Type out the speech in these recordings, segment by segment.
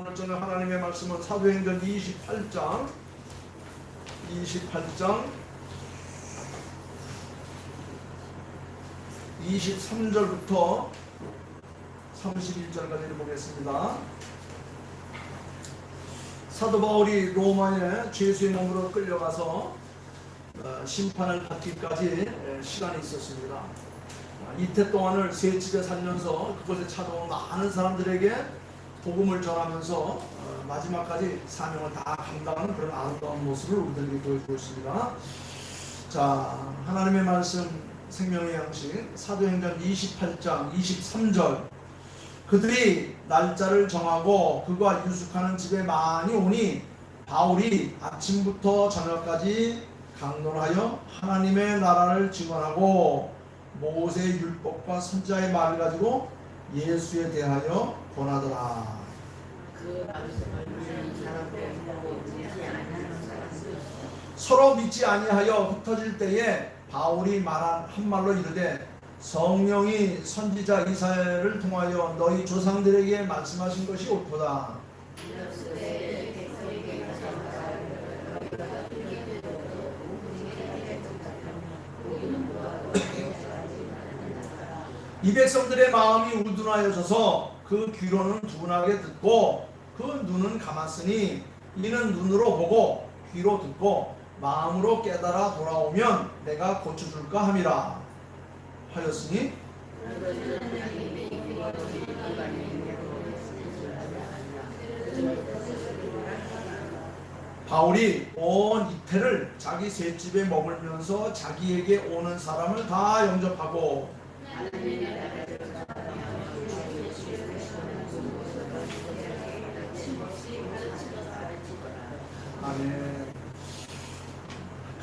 오늘 저녁 하나님의 말씀은 사도행전 28장 28장 23절부터 31절까지 보겠습니다. 사도 바울이 로마에 죄수의 몸으로 끌려가서 어, 심판을 받기까지 에, 시간이 있었습니다. 아, 이태 동안을 새 집에 살면서 그곳에 찾아온 많은 사람들에게 복음을 전하면서 어, 마지막까지 사명을 다 감당하는 그런 아름다운 모습을 우리들에게 보여주고 있습니다. 자, 하나님의 말씀 생명의 양식 사도행전 28장 23절 그들이 날짜를 정하고 그가 유숙하는 집에 많이 오니 바울이 아침부터 저녁까지 강론하여 하나님의 나라를 증언하고 모세의 율법과 선자의 말을 가지고 예수에 대하여 사람들 서로 믿지 아니하여 흩어질 때에 바울이 말한 한 말로 이르되 성령이 선지자 이사야를 통하여 너희 조상들에게 말씀하신 것이 옳도다. 이 백성들의 마음이 우둔하여져서 그 귀로는 둔하게 듣고 그 눈은 감았으니 이는 눈으로 보고 귀로 듣고 마음으로 깨달아 돌아오면 내가 고쳐줄까 함이라 하였으니 바울이 온 이태를 자기 셋집에 머물면서 자기에게 오는 사람을 다 영접하고 아멘.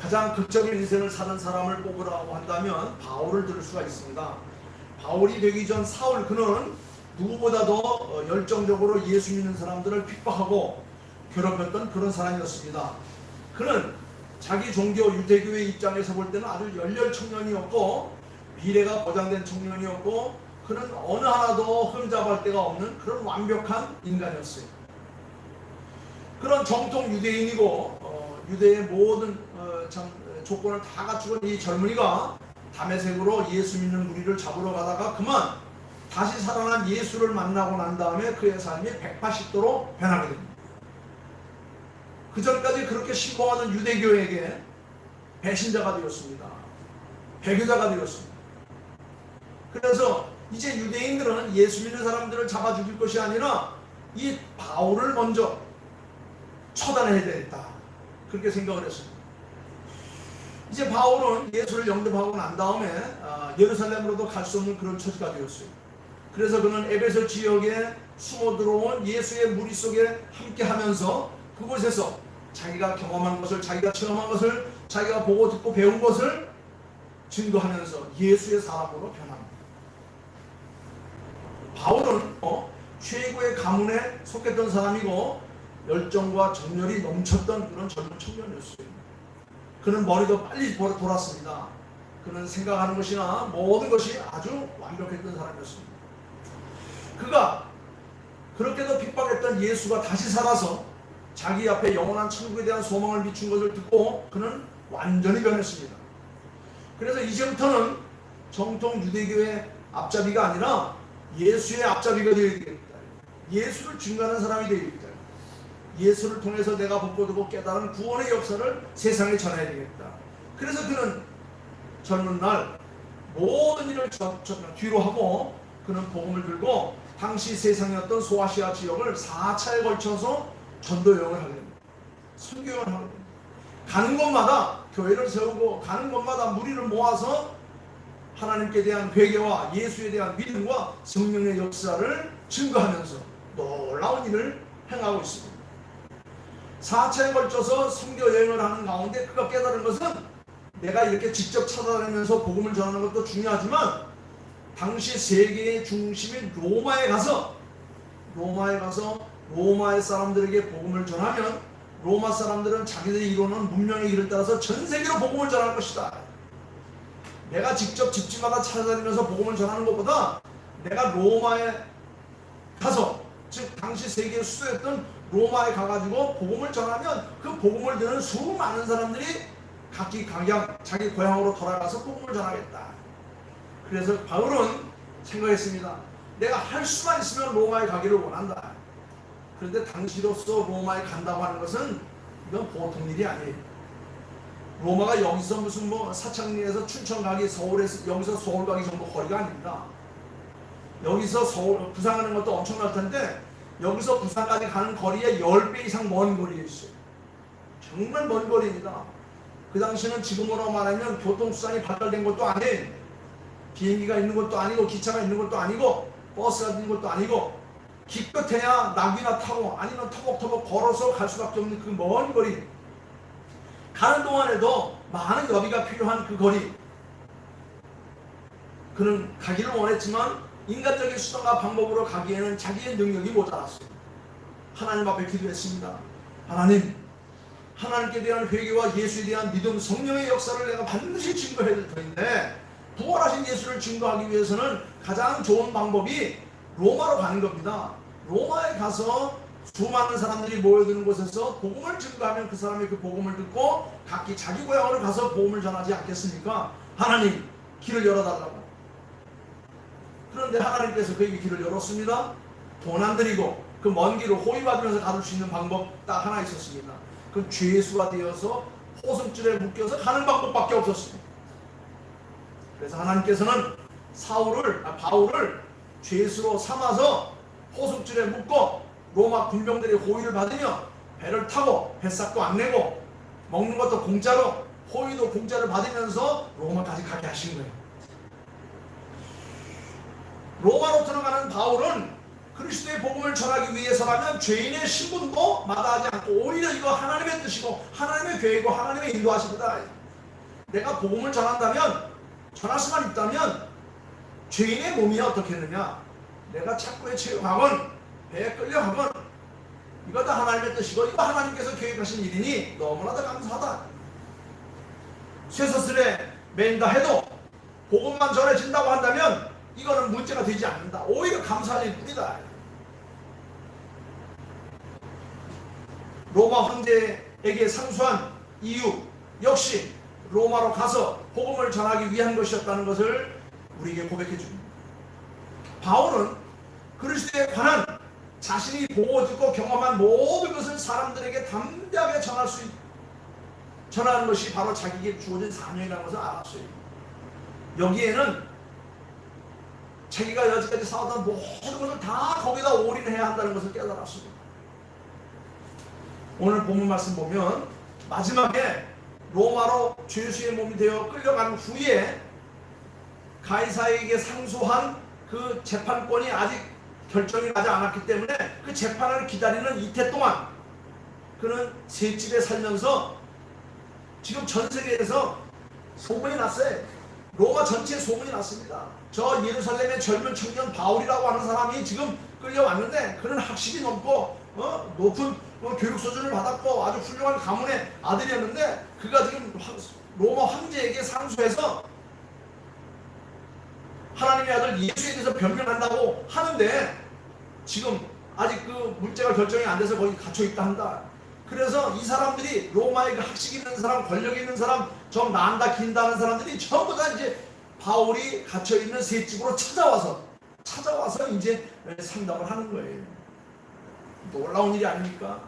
가장 극적인 인생을 사는 사람을 뽑으라고 한다면 바울을 들을 수가 있습니다. 바울이 되기 전 사울 그는 누구보다도 어, 열정적으로 예수 믿는 사람들을 핍박하고 괴롭혔던 그런 사람이었습니다. 그는 자기 종교 유대교의 입장에서 볼 때는 아주 열렬 청년이었고 미래가 보장된 청년이었고 그는 어느 하나도 흠잡을 데가 없는 그런 완벽한 인간이었어요. 그런 정통 유대인이고 어, 유대의 모든 어, 참, 조건을 다 갖추고 이 젊은이가 담에색으로 예수 믿는 무리를 잡으러 가다가 그만 다시 살아난 예수를 만나고 난 다음에 그의 삶이 180도로 변하게 됩니다. 그 전까지 그렇게 신봉하던 유대교에게 배신자가 되었습니다. 배교자가 되었습니다. 그래서 이제 유대인들은 예수 믿는 사람들을 잡아 죽일 것이 아니라 이 바울을 먼저 처단해야 되겠다. 그렇게 생각을 했습니다. 이제 바울은 예수를 영접하고 난 다음에 아, 예루살렘으로도 갈 수 없는 그런 처지가 되었어요. 그래서 그는 에베소 지역에 숨어 들어온 예수의 무리 속에 함께 하면서 그곳에서 자기가 경험한 것을 자기가 체험한 것을 자기가 보고 듣고 배운 것을 증거하면서 예수의 사람으로 변합니다. 바울은 어, 최고의 가문에 속했던 사람이고 열정과 정열이 넘쳤던 그런 젊은 청년이었어요. 그는 머리도 빨리 돌- 돌았습니다. 그는 생각하는 것이나 모든 것이 아주 완벽했던 사람이었습니다. 그가 그렇게도 핍박했던 예수가 다시 살아서 자기 앞에 영원한 천국에 대한 소망을 비춘 것을 듣고 그는 완전히 변했습니다. 그래서 이제부터는 정통 유대교의 앞잡이가 아니라 예수의 앞잡이가 되어야 되겠다. 예수를 증거하는 사람이 되겠다. 예수를 통해서 내가 보고 듣고 깨달은 구원의 역사를 세상에 전해야 되겠다. 그래서 그는 젊은 날 모든 일을 저- 저- 뒤로 하고 그는 복음을 들고 당시 세상이었던 소아시아 지역을 4차에 걸쳐서 전도 여행을 하게 됩니다. 선교를 하게 됩니다. 가는 곳마다 교회를 세우고 가는 곳마다 무리를 모아서 하나님께 대한 회개와 예수에 대한 믿음과 성령의 역사를 증거하면서 놀라운 일을 행하고 있습니다. 4차에 걸쳐서 선교 여행을 하는 가운데 그가 깨달은 것은 내가 이렇게 직접 찾아다니면서 복음을 전하는 것도 중요하지만 당시 세계의 중심인 로마에 가서 로마에 가서 로마의 사람들에게 복음을 전하면 로마 사람들은 자기들이 이루는 문명의 길을 따라서 전 세계로 복음을 전할 것이다. 내가 직접 집집마다 찾아다니면서 복음을 전하는 것보다 내가 로마에 가서 즉 당시 세계 수도였던 로마에 가가지고 복음을 전하면 그 복음을 듣는 수많은 사람들이 각기 각양 자기 고향으로 돌아가서 복음을 전하겠다. 그래서 바울은 생각했습니다. 내가 할 수만 있으면 로마에 가기를 원한다. 그런데 당시로서 로마에 간다고 하는 것은 이건 보통 일이 아니에요. 로마가 여기서 무슨 뭐 사창리에서 춘천 가기 서울에서 여기서 서울 가기 정도 거리가 아닙니다. 여기서 서울 부산 가는 것도 엄청날 텐데 여기서 부산까지 가는 거리의 10배 이상 먼 거리에 있어요. 정말 먼 거리입니다. 그 당시는 지금으로 말하면 교통수단이 발달된 것도 아닌 비행기가 있는 것도 아니고 기차가 있는 것도 아니고 버스가 있는 것도 아니고 기껏해야 나귀나 타고 아니면 터벅터벅 걸어서 갈 수밖에 없는 그 먼 거리 가는 동안에도 많은 여비가 필요한 그 거리 그는 가기를 원했지만 인간적인 수단과 방법으로 가기에는 자기의 능력이 모자랐어요. 하나님 앞에 기도했습니다. 하나님, 하나님께 대한 회개와 예수에 대한 믿음, 성령의 역사를 내가 반드시 증거해야 될 터인데 부활하신 예수를 증거하기 위해서는 가장 좋은 방법이 로마로 가는 겁니다. 로마에 가서 수많은 사람들이 모여드는 곳에서 복음을 증거하면 그 사람이 그 복음을 듣고 각기 자기 고향으로 가서 복음을 전하지 않겠습니까? 하나님 길을 열어달라고. 그런데 하나님께서 그에게 길을 열었습니다. 돈안 들이고 그 먼 길을 호위받으면서 가볼 수 있는 방법 딱 하나 있었습니다. 그 죄수가 되어서 호승줄에 묶여서 가는 방법밖에 없었습니다. 그래서 하나님께서는 사울을 아, 바울을 죄수로 삼아서 호승줄에 묶고 로마 군병들의 호위를 받으며 배를 타고 뱃삭도 안 내고 먹는 것도 공짜로 호위도 공짜를 받으면서 로마까지 가게 하신 거예요. 로마로 들어가는 바울은 그리스도의 복음을 전하기 위해서라면 죄인의 신분도 마다하지 않고 오히려 이거 하나님의 뜻이고 하나님의 계획이고 하나님의 인도하십니다. 내가 복음을 전한다면 전할 수만 있다면 죄인의 몸이 어떻게 했느냐? 내가 착고에 체육하건 배에 끌려가건 이거 다 하나님의 뜻이고 이거 하나님께서 계획하신 일이니 너무나도 감사하다. 쇠사슬에 맨다 해도 복음만 전해진다고 한다면 이거는 문제가 되지 않는다. 오히려 감사할 일뿐이다. 로마 황제에게 상수한 이유 역시 로마로 가서 복음을 전하기 위한 것이었다는 것을 우리에게 고백해 줍니다. 바울은 그리스도에 관한 자신이 보고 듣고 경험한 모든 것을 사람들에게 담대하게 전할 수 있, 전하는 것이 바로 자기에게 주어진 사명이라는 것을 알았어요. 여기에는 자기가 여지까지 쌓았던 모든 것을 다 거기다 올인해야 한다는 것을 깨달았습니다. 오늘 본문 말씀 보면 마지막에 로마로 죄수의 몸이 되어 끌려간 후에 가이사에게 상소한 그 재판권이 아직 결정이 나지 않았기 때문에 그 재판을 기다리는 이태 동안 그는 새 집에 살면서 지금 전 세계에서 소문이 났어요. 로마 전체에 소문이 났습니다. 저 예루살렘의 젊은 청년 바울이라고 하는 사람이 지금 끌려왔는데 그는 학식이 넘고 어? 높은 어, 교육 수준을 받았고 아주 훌륭한 가문의 아들이었는데 그가 지금 황- 로마 황제에게 상소해서 하나님의 아들 예수에 대해서 변명한다고 하는데 지금 아직 그 문제가 결정이 안 돼서 거기 갇혀 있다 한다. 그래서 이 사람들이 로마의 그 학식 있는 사람, 권력 있는 사람, 좀 난다 긴다 하는 사람들이 전부 다 이제 바울이 갇혀 있는 새 집으로 찾아와서 찾아와서 이제 상담을 하는 거예요. 놀라운 일이 아닙니까?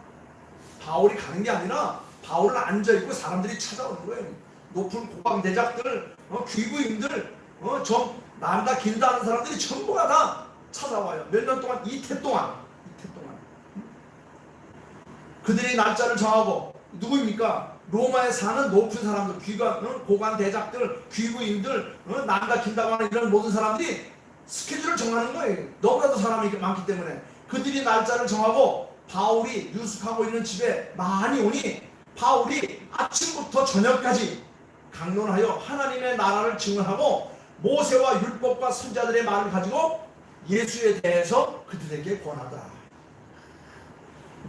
바울이 가는 게 아니라 바울은 앉아 있고 사람들이 찾아오는 거예요. 높은 고방 대작들, 어, 귀부인들, 어, 좀 난다 긴다 하는 사람들이 전부가 다 찾아와요. 몇 년 동안 이태 동안 이태 동안 그들이 날짜를 정하고 누구입니까? 로마에 사는 높은 사람들, 귀관, 어, 고관 대작들, 귀부인들, 어, 난다 긴다고 하는 이런 모든 사람들이 스케줄을 정하는 거예요. 너무나도 사람이 많기 때문에 그들이 날짜를 정하고 바울이 유숙하고 있는 집에 많이 오니 바울이 아침부터 저녁까지 강론하여 하나님의 나라를 증언하고 모세와 율법과 선자들의 말을 가지고 예수에 대해서 그들에게 권하다.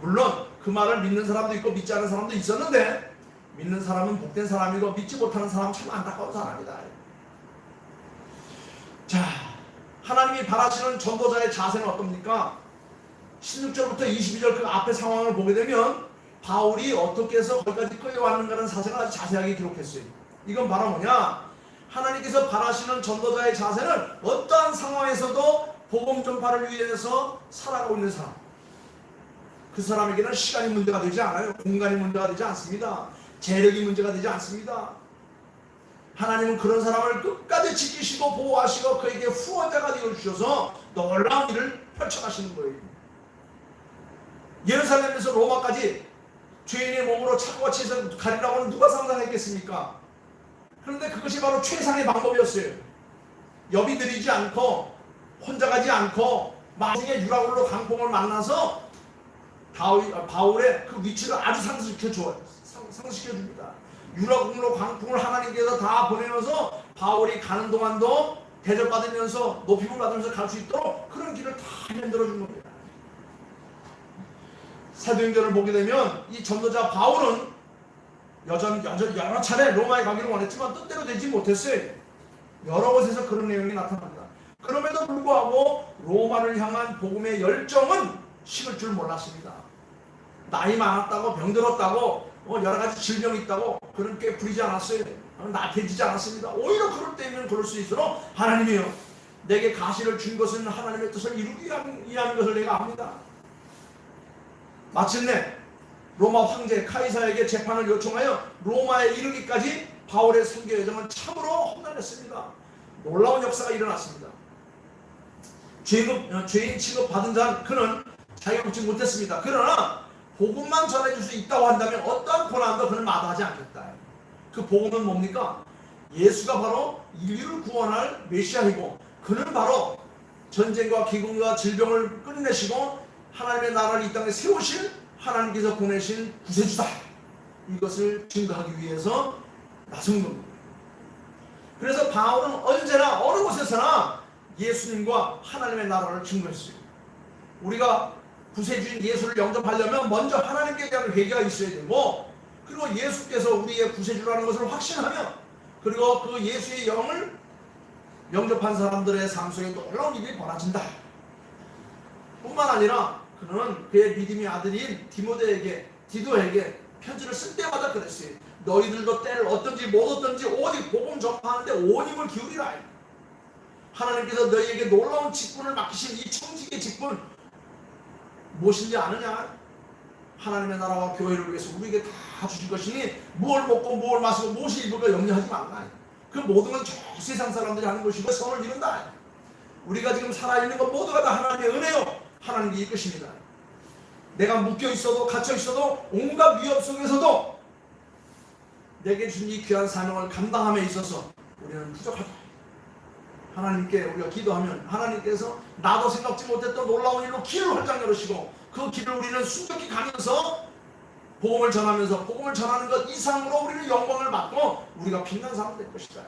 물론 그 말을 믿는 사람도 있고 믿지 않는 사람도 있었는데 믿는 사람은 복된 사람이고 믿지 못하는 사람은 참 안타까운 사람이다. 자, 하나님이 바라시는 전도자의 자세는 어떻습니까? 16절부터 22절 그 앞에 상황을 보게 되면 바울이 어떻게 해서 거기까지 끌려왔는가는 사실을 아주 자세하게 기록했어요. 이건 바로 뭐냐? 하나님께서 바라시는 전도자의 자세는 어떠한 상황에서도 복음 전파를 위해서 살아가고 있는 사람. 그 사람에게는 시간이 문제가 되지 않아요. 공간이 문제가 되지 않습니다. 재력이 문제가 되지 않습니다. 하나님은 그런 사람을 끝까지 지키시고 보호하시고 그에게 후원자가 되어 주셔서 놀라운 일을 펼쳐가시는 거예요. 예루살렘에서 로마까지 죄인의 몸으로 차고 치서 가리라고는 누가 상상했겠습니까? 그런데 그것이 바로 최상의 방법이었어요. 여비 들이지 않고 혼자 가지 않고 마중에 유라굴로 강봉을 만나서 아, 바울의 그 위치를 아주 상승시켜 줘요. 상승시켜 줍니다. 유라굴로 강풍을 하나님께서 다 보내면서 바울이 가는 동안도 대접받으면서 높임을 받으면서 갈 수 있도록 그런 길을 다 만들어 준 겁니다. 사도행전을 보게 되면 이 전도자 바울은 여전, 여전 여러 차례 로마에 가기를 원했지만 뜻대로 되지 못했어요. 여러 곳에서 그런 내용이 나타납니다. 그럼에도 불구하고 로마를 향한 복음의 열정은 식을 줄 몰랐습니다. 나이 많았다고 병들었다고 어, 여러 가지 질병이 있다고 그런 꽤 부리지 않았어요. 어, 나태해지지 않았습니다. 오히려 그럴 때면 그럴 수 있도록 하나님이요 내게 가시를 준 것은 하나님의 뜻을 이루기 위한- 것을 내가 압니다. 마침내 로마 황제 카이사에게 재판을 요청하여 로마에 이르기까지 바울의 선교 여정은 참으로 험난했습니다. 놀라운 역사가 일어났습니다. 죄급, 어, 죄인 취급 받은 자 그는 자기가 묻지 못했습니다. 그러나 복음만 전해줄 수 있다고 한다면 어떠한 고난도 그는 마다하지 않겠다. 그 복음은 뭡니까? 예수가 바로 인류를 구원할 메시아이고 그는 바로 전쟁과 기근과 질병을 끝내시고 하나님의 나라를 이 땅에 세우실 하나님께서 보내신 구세주다. 이것을 증거하기 위해서 나선 겁니다. 그래서 바울은 언제나 어느 곳에서나 예수님과 하나님의 나라를 증거했어요. 우리가 구세주인 예수를 영접하려면 먼저 하나님께 대한 회개가 있어야 되고 그리고 예수께서 우리의 구세주라는 것을 확신하며 그리고 그 예수의 영을 영접한 사람들의 삶 속에 놀라운 일이 벌어진다. 뿐만 아니라 그는 그의 믿음의 아들인 디모데에게 디도에게 편지를 쓸 때마다 그랬어요. 너희들도 때를 어떤지 못 어떤지 오직 복음 전파하는데 온 힘을 기울이라. 하나님께서 너희에게 놀라운 직분을 맡기신 이 청지기의 직분 무엇인지 아느냐? 하나님의 나라와 교회를 위해서 우리에게 다 주신 것이니 무엇을 먹고 무엇을 마시고 무엇이 입을까 염려하지 말라. 그 모든 건 저 세상 사람들이 하는 것이고 성을 이룬다. 우리가 지금 살아있는 것 모두가 다 하나님의 은혜요. 하나님이 이끄십니다. 내가 묶여 있어도 갇혀 있어도 온갖 위협 속에서도 내게 준이 귀한 사명을 감당함에 있어서 우리는 부족하다. 하나님께 우리가 기도하면 하나님께서 나도 생각지 못했던 놀라운 일로 길을 활짝 열으시고 그 길을 우리는 순적히 가면서 복음을 전하면서 복음을 전하는 것 이상으로 우리는 영광을 받고 우리가 빛난 사람 될 것이다.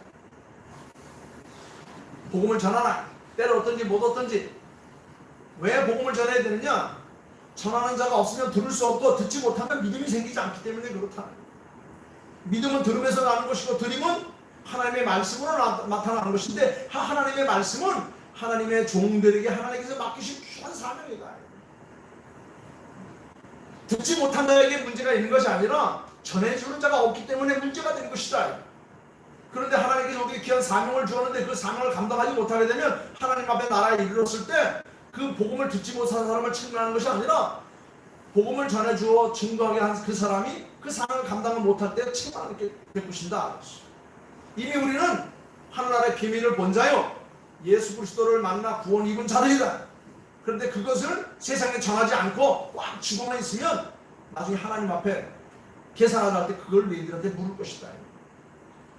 복음을 전하라. 때를 어떤지 못 어떤지 왜 복음을 전해야 되느냐? 전하는 자가 없으면 들을 수 없고 듣지 못하면 믿음이 생기지 않기 때문에 그렇다. 믿음은 들음에서 나는 것이고 들임은 하나님의 말씀으로 나, 나타나는 것인데 하- 하나님의 말씀은 하나님의 종들에게 하나님께서 맡기신 귀한 사명이다. 듣지 못한 자에게 문제가 있는 것이 아니라 전해주는 자가 없기 때문에 문제가 된 것이다. 그런데 하나님께서 우리에게 귀한 사명을 주었는데 그 사명을 감당하지 못하게 되면 하나님 앞에 나라에 이르렀을 때 그 복음을 듣지 못한 사람을 책망하는 것이 아니라 복음을 전해주어 증거하게 한 그 사람이 그 사명을 감당을 못할 때 책망을 베푸신다. 이미 우리는 하나님의 비밀을 본 자요 예수 그리스도를 만나 구원 입은 자들이다. 그런데 그것을 세상에 전하지 않고 꽉 쥐고만 있으면 나중에 하나님 앞에 계산할 때 그걸 너희들한테 물을 것이다.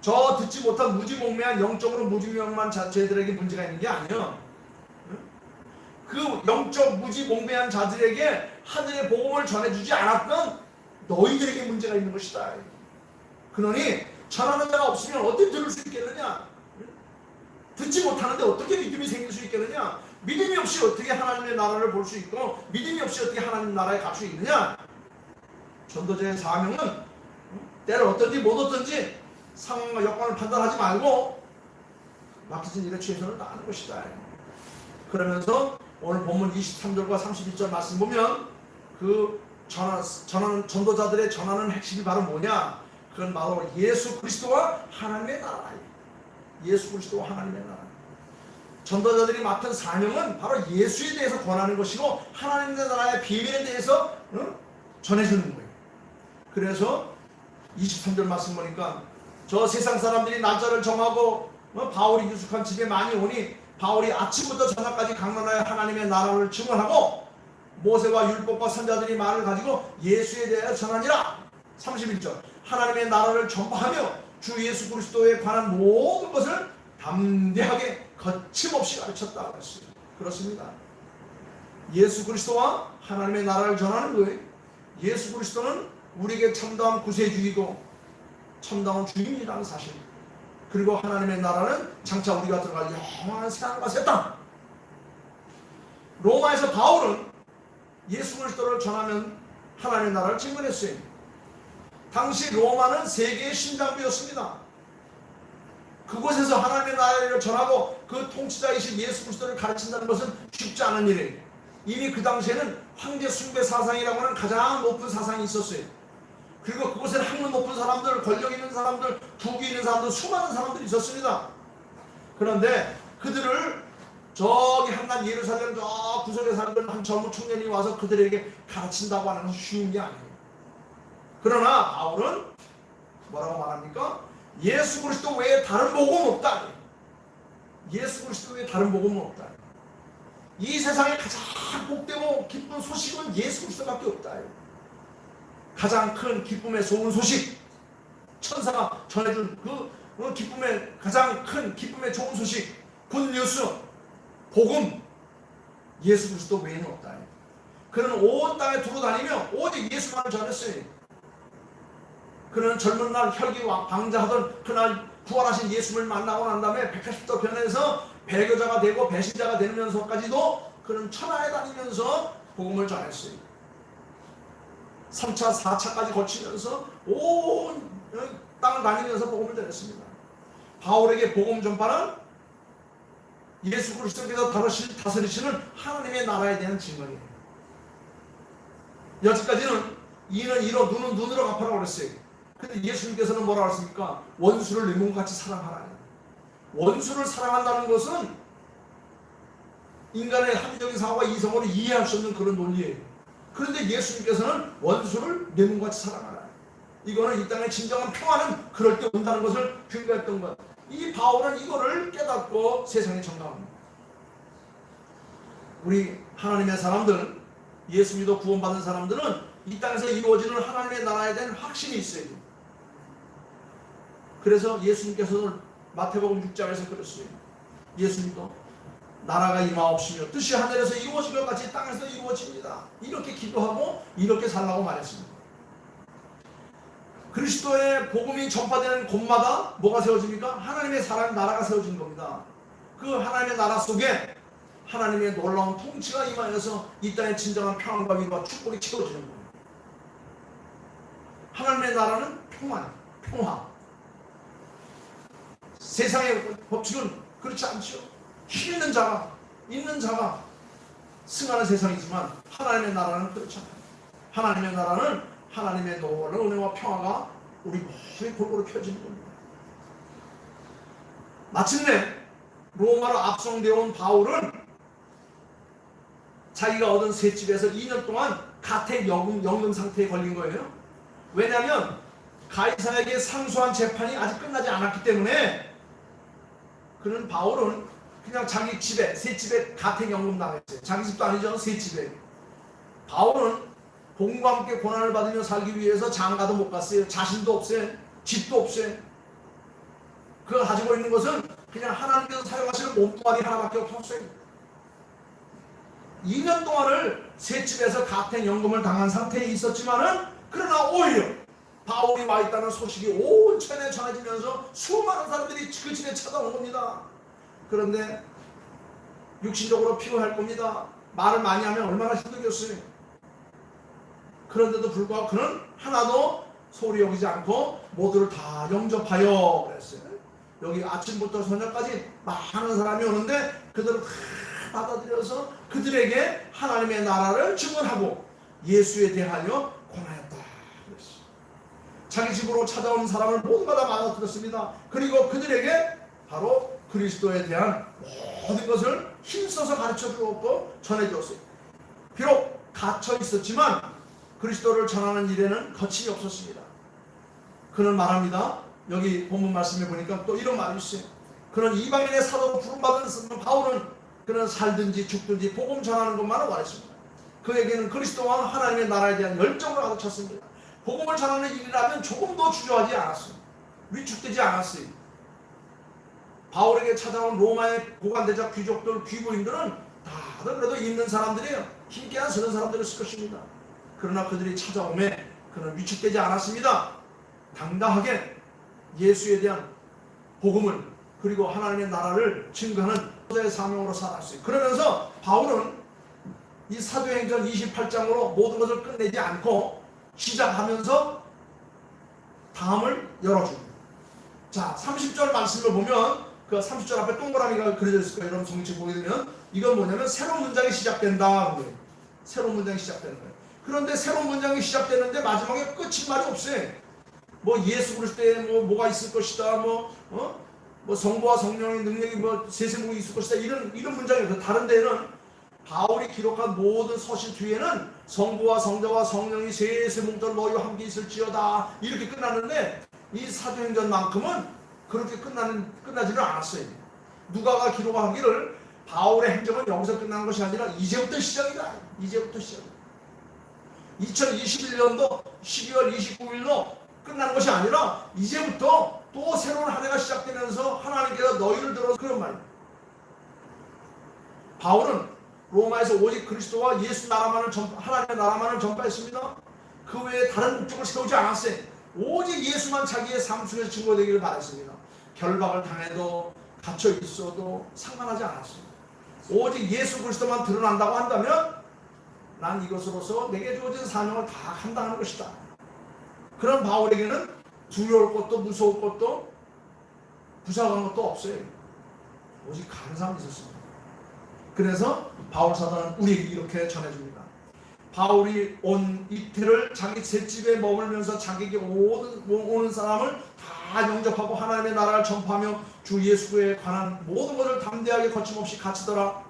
저 듣지 못한 무지몽매한 영적으로 무지몽매한 자체들에게 문제가 있는 게 아니에요. 그 영적 무지몽매한 자들에게 하늘의 복음을 전해주지 않았던 너희들에게 문제가 있는 것이다. 그러니 전하는 자가 없으면 어떻게 들을 수 있겠느냐? 듣지 못하는데 어떻게 믿음이 생길 수 있겠느냐? 믿음이 없이 어떻게 하나님의 나라를 볼 수 있고 믿음이 없이 어떻게 하나님 나라에 갈 수 있느냐? 전도자의 사명은 때를 어떤지 못 어떤지 상황과 여건을 판단하지 말고 맡겨진 일에 최선을 다하는 것이다. 그러면서 오늘 본문 23절과 31절 말씀 보면 그 전하, 전하는 전도자들의 전하는 핵심이 바로 뭐냐? 그건 바로 예수 그리스도와 하나님의 나라예요. 예수 그리스도와 하나님의 나라. 전도자들이 맡은 사명은 바로 예수에 대해서 권하는 것이고 하나님의 나라의 비밀에 대해서 어? 전해주는 거예요. 그래서 23절 말씀 보니까 저 세상 사람들이 날짜를 정하고 어? 바울이 유숙한 집에 많이 오니 바울이 아침부터 저녁까지 강론하여 하나님의 나라를 증언하고 모세와 율법과 선자들이 말을 가지고 예수에 대하여 전하니라 31절 하나님의 나라를 전파하며 주 예수 그리스도에 관한 모든 것을 담대하게 거침없이 가르쳤다 그랬어요 그렇습니다 예수 그리스도와 하나님의 나라를 전하는 거예요 예수 그리스도는 우리에게 참다운 구세주이고 참다운 주인이라는 사실 그리고 하나님의 나라는 장차 우리가 들어갈 영원한 새하늘과 새 땅. 로마에서 바울은 예수 그리스도를 전하면 하나님의 나라를 증언했어요. 당시 로마는 세계의 심장부였습니다. 그곳에서 하나님의 나라를 전하고 그 통치자이신 예수 그리스도를 가르친다는 것은 쉽지 않은 일이에요. 이미 그 당시에는 황제 숭배 사상이라고 하는 가장 높은 사상이 있었어요. 그리고 그곳에는 학문 높은 사람들, 권력 있는 사람들, 부귀 있는 사람들, 수많은 사람들이 있었습니다. 그런데 그들을 저기 한간 예루살렘 저 구석에 살던 한 젊은 청년이 와서 그들에게 가르친다고 하는 것은 쉬운 게 아니에요. 그러나 바울은 뭐라고 말합니까? 예수 그리스도 외에 다른 복음 없다. 예수 그리스도 외에 다른 복음은 없다. 이 세상에 가장 복되고 기쁜 소식은 예수 그리스도밖에 없다. 가장 큰 기쁨의 좋은 소식 천사가 전해준 그 어, 기쁨의 가장 큰 기쁨의 좋은 소식 굿뉴스 복음 예수 그리스도 외에는 없다 그는 온 땅에 두루 다니며 오직 예수만을 전했어요 그는 젊은 날 혈기와 방자하던 그날 부활하신 예수를 만나고 난 다음에 180도 변해서 배교자가 되고 배신자가 되면서까지도 그는 천하에 다니면서 복음을 전했어요 3차, 4차까지 거치면서 온 땅을 다니면서 복음을 전했습니다. 바울에게 복음 전파는 예수 그리스도께서 다스리시는 하나님의 나라에 대한 증언이에요. 여기까지는 이는 이로 눈은 눈으로 갚아라고 그랬어요. 근데 예수님께서는 뭐라고 했습니까? 원수를 내 몸같이 사랑하라. 원수를 사랑한다는 것은 인간의 합리적인 사고와 이성으로 이해할 수 없는 그런 논리예요. 그런데 예수님께서는 원수를 내 몸같이 사랑하라. 이거는 이 땅의 진정한 평화는 그럴 때 온다는 것을 증거했던 것. 이 바울은 이거를 깨닫고 세상에 전가합니다. 우리 하나님의 사람들, 예수 믿어 구원받은 사람들은 이 땅에서 이루어지는 하나님의 나라에 대한 확신이 있어요. 그래서 예수님께서는 마태복음 6장에서 그랬어요. 예수 믿어 나라가 임하옵시며 뜻이 하늘에서 이루어진 것 같이 땅에서 이루어집니다. 이렇게 기도하고 이렇게 살라고 말했습니다. 그리스도의 복음이 전파되는 곳마다 뭐가 세워집니까? 하나님의 사랑 나라가 세워진 겁니다. 그 하나님의 나라 속에 하나님의 놀라운 통치가 임하여서 이 땅의 진정한 평안과 위로와 축복이 채워지는 겁니다. 하나님의 나라는 평안, 평화. 세상의 법칙은 그렇지 않죠. 힘 있는 자가 있는 자가 승하는 세상이지만 하나님의 나라는 그렇지 않아요. 하나님의 나라는 하나님의 놀라운 은혜와 평화가 우리 모두에 골고루 펴지는 겁니다. 마침내 로마로 압송되어 온 바울은 자기가 얻은 새 집에서 2년 동안 가택 연금, 연금 상태에 걸린 거예요. 왜냐하면 가이사에게 상소한 재판이 아직 끝나지 않았기 때문에 그는 바울은 그냥 자기 집에 새 집에 가택 연금 당했어요. 자기 집도 아니죠. 새 집에. 바울은 복음과 함께 고난을 받으며 살기 위해서 장가도 못 갔어요. 자신도 없어요. 집도 없어요. 그가 가지고 있는 것은 그냥 하나님께서 사용하시는 몸뚱아리 하나밖에 없었어요. 2년 동안을 새 집에서 가택 연금을 당한 상태에 있었지만은 그러나 오히려 바울이 와 있다는 소식이 온 천에 전해지면서 수많은 사람들이 그 집에 찾아온 겁니다. 그런데 육신적으로 피곤할 겁니다. 말을 많이 하면 얼마나 힘들겠어요. 그런데도 불구하고 그는 하나도 소리 여기지 않고 모두를 다 영접하여 그랬어요. 여기 아침부터 저녁까지 많은 사람이 오는데 그들은 받아들여서 그들에게 하나님의 나라를 증언하고 예수에 대하여 권하였다. 자기 집으로 찾아온 사람을 모두가 다 받아들였습니다. 그리고 그들에게 바로 그리스도에 대한 모든 것을 힘써서 가르쳐 주었고 전해 주었어요. 비록 갇혀 있었지만 그리스도를 전하는 일에는 거침이 없었습니다. 그는 말합니다. 여기 본문 말씀에 보니까 또 이런 말이 있어요. 그는 이방인의 사도로 부름받은 바울은 그는 살든지 죽든지 복음 전하는 것만을 원했습니다. 그에게는 그리스도와 하나님의 나라에 대한 열정을 가득 찼습니다. 복음을 전하는 일이라면 조금도 주저하지 않았어요. 위축되지 않았어요. 바울에게 찾아온 로마의 고관대작 귀족들, 귀부인들은 다들 그래도 있는 사람들이에요. 힘께한 서는 사람들이었을 것입니다. 그러나 그들이 찾아오매 그는 위축되지 않았습니다. 당당하게 예수에 대한 복음을 그리고 하나님의 나라를 증거하는 사도의 사명으로 살았어요. 그러면서 바울은 이 사도행전 28장으로 모든 것을 끝내지 않고 시작하면서 다음을 열어줍니다. 자, 30절 말씀을 보면 그 30절 앞에 동그라미가 그려져 있을 거예요. 여러분 성경 보게 되면 이건 뭐냐면 새로운 문장이 시작된다. 거예요. 새로운 문장이 시작되는 거예요. 그런데 새로운 문장이 시작되는데 마지막에 끝인 말이 없어요. 뭐 예수 그리스도에 뭐 뭐가 있을 것이다. 뭐 어? 뭐 성부와 성령의 능력이 뭐 세세목이 있을 것이다. 이런 이런 문장이 다른 데는 바울이 기록한 모든 서신 뒤에는 성부와 성자와 성령이 세세목들 너희와 함께 있을지어다 이렇게 끝났는데 이 사도행전만큼은 그렇게 끝나는 끝나지는 않았어요. 누가가 기록하기를 바울의 행적은 여기서 끝나는 것이 아니라 이제부터 시작이다. 이제부터 시작. 2021년도 12월 29일로 끝나는 것이 아니라 이제부터 또 새로운 한 해가 시작되면서 하나님께서 너희를 들어 그런 말이에요. 바울은 로마에서 오직 그리스도와 예수 나라만을 전, 하나님의 나라만을 전파했습니다. 그 외에 다른 목적을 세우지 않았어요. 오직 예수만 자기의 삶 속에서 증거되기를 바랐습니다. 결박을 당해도 갇혀 있어도 상관하지 않았습니다. 오직 예수 그리스도만 드러난다고 한다면 난 이것으로서 내게 주어진 사명을 다 감당하는 것이다. 그런 바울에게는 두려울 것도 무서울 것도 부사한 것도 없어요. 오직 감사함이 있었습니다. 그래서 바울 사도는 우리에게 이렇게 전해줍니다. 바울이 온 이틀을 자기 셋집에 머물면서 자기에게 오는, 오는 사람을 다 영접하고 하나님의 나라를 전파하며 주 예수에 관한 모든 것을 담대하게 거침없이 가르치더라.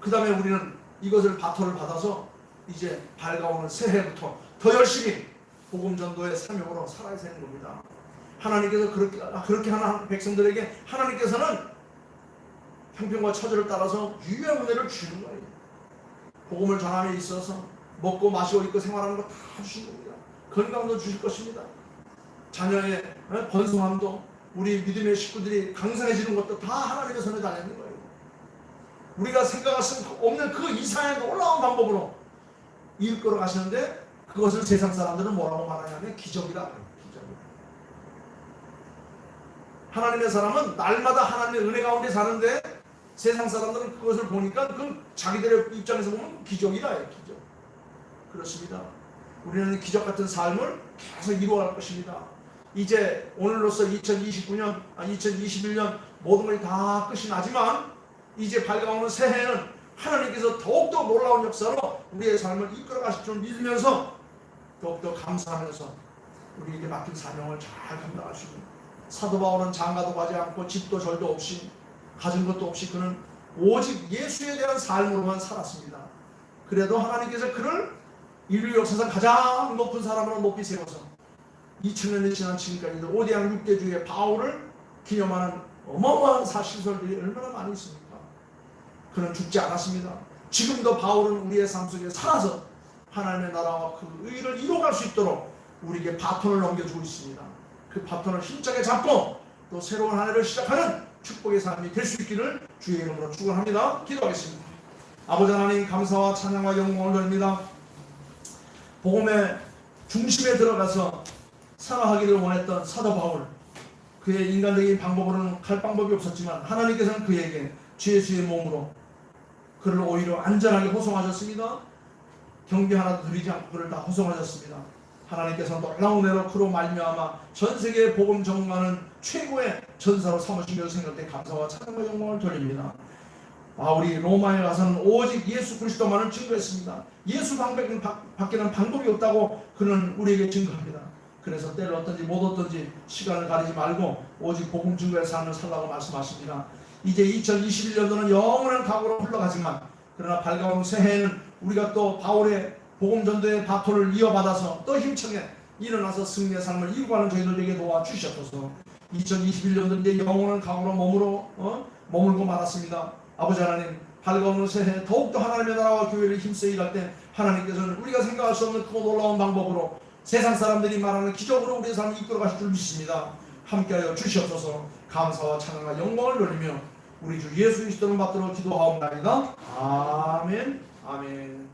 그 다음에 우리는 이것을 바토를 받아서 이제 밝아오는 새해부터 더 열심히 복음 전도의 사명으로 살아야 되는 겁니다. 하나님께서 그렇게 그렇게 하는 백성들에게 하나님께서는 형편과 처지를 따라서 유효한 은혜를 주는 거예요. 복음을 전함에 있어서 먹고 마시고 입고 생활하는 거 다 주신 겁니다. 건강도 주실 것입니다. 자녀의 어, 번성함도 우리 믿음의 식구들이 강성해지는 것도 다 하나님의 손에 달려있는 거예요. 우리가 생각할 수 없는 그 이상의 놀라운 방법으로 이끌어 가시는데 그것을 세상 사람들은 뭐라고 말하냐면. 기적이다. 하나님의 사람은 날마다 하나님의 은혜 가운데 사는데 세상 사람들은 그것을 보니까 그 자기들의 입장에서 보면 기적이다. 기적. 그렇습니다. 우리는 기적 같은 삶을 계속 이루어갈 것입니다. 이제 오늘로서 2029년, 아 2021년 모든 것이 다 끝이 나지만 이제 밝아오는 새해는 하나님께서 더욱더 놀라운 역사로 우리의 삶을 이끌어 가실 줄 믿으면서 더욱더 감사하면서 우리에게 맡긴 사명을 잘 감당하시고 사도 바울은 장가도 가지 않고 집도 절도 없이 가진 것도 없이 그는 오직 예수에 대한 삶으로만 살았습니다. 그래도 하나님께서 그를 인류 역사상 가장 높은 사람으로 높이 세워서 2000년이 지난 지금까지도 오대양 6대주의 바울을 기념하는 어마어마한 사실설들이 얼마나 많이 있습니까? 그는 죽지 않았습니다. 지금도 바울은 우리의 삶 속에 살아서 하나님의 나라와 그 의를 이루어갈 수 있도록 우리에게 바톤을 넘겨주고 있습니다. 그 바톤을 힘차게 잡고 또 새로운 한 해를 시작하는 축복의 삶이 될 수 있기를 주의 이름으로 축원합니다. 기도하겠습니다. 아버지 하나님 감사와 찬양과 영광을 드립니다. 복음의 중심에 들어가서 살아가기를 원했던 사도 바울 그의 인간적인 방법으로는 갈 방법이 없었지만 하나님께서는 그에게 죄수의 몸으로 그를 오히려 안전하게 호송하셨습니다. 경비 하나도 드리지 않고 그를 다 호송하셨습니다. 하나님께서 놀라운 은혜로 그로 말미암아 전 세계에 복음 전가하는 최고의 전사로 삼으신 것을 생각할 때 감사와 찬양과 영광을 돌립니다. 아 우리 로마에 가서는 오직 예수 그리스도만을 증거했습니다. 예수 밖에는 방법이 없다고 그는 우리에게 증거합니다. 그래서 때를 어떤지 못 어떤지 시간을 가리지 말고 오직 복음 증거의 삶을 살라고 말씀하십니다. 이제 2021년도는 영원한 각오로 흘러가지만 그러나 밝아오는 새해에는 우리가 또 바울의 복음 전도의 바토를 이어받아서 또 힘차게 일어나서 승리의 삶을 이루고가는 저희들에게 도와주시옵소서. 2021년도 이제 영원한 각오로 몸으로 어? 머물고 말았습니다. 아버지 하나님 밝아오는 새해 더욱더 하나님의 나라와 교회를 힘써 일할 때 하나님께서는 우리가 생각할 수 없는 크고 놀라운 방법으로 세상 사람들이 말하는 기적으로 우리의 삶을 이끌어 가실 줄 믿습니다. 함께하여 주시옵소서 감사와 찬양과 영광을 돌리며 우리 주 예수 그리스도를 받들어 기도하옵나이다. 아멘 아멘